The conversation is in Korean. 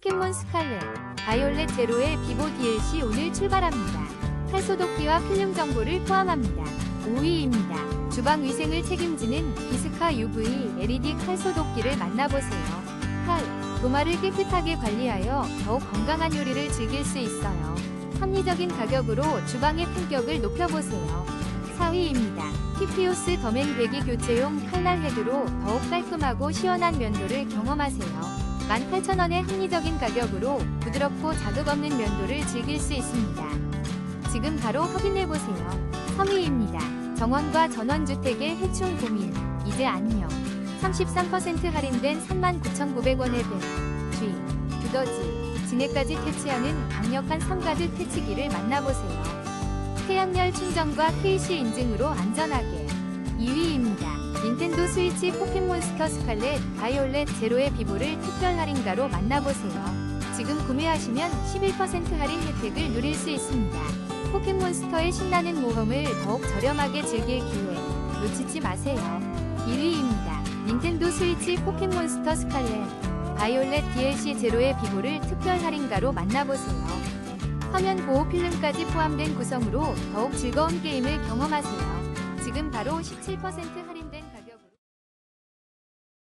포켓몬 스칼렛, 바이올렛 제로의 비보 DLC 오늘 출발합니다. 칼소독기와 필름 정보를 포함합니다. 5위입니다. 주방 위생을 책임지는 비스카 UV LED 칼소독기를 만나보세요. 칼, 도마를 깨끗하게 관리하여 더욱 건강한 요리를 즐길 수 있어요. 합리적인 가격으로 주방의 품격을 높여보세요. 4위입니다. 티피오스 더맨 배기 교체용 칼날 헤드로 더욱 깔끔하고 시원한 면도를 경험하세요. 18,000원의 합리적인 가격으로 부드럽고 자극 없는 면도를 즐길 수 있습니다. 지금 바로 확인해보세요. 3위입니다. 정원과 전원주택의 해충 고민, 이제 안녕. 33% 할인된 39,900원의 뱀, 쥐, 두더지, 지네까지 퇴치하는 강력한 삼가드 퇴치기를 만나보세요. 태양열 충전과 KC 인증으로 안전하게 2위입니다. 스위치 포켓몬스터 스칼렛 바이올렛 제로의 비보를 특별 할인가로 만나보세요. 지금 구매하시면 11% 할인 혜택을 누릴 수 있습니다. 포켓몬스터의 신나는 모험을 더욱 저렴하게 즐길 기회 놓치지 마세요. 1위입니다. 닌텐도 스위치 포켓몬스터 스칼렛 바이올렛 DLC 제로의 비보를 특별 할인가로 만나보세요. 화면 보호 필름까지 포함된 구성으로 더욱 즐거운 게임을 경험하세요. 지금 바로 17% 할인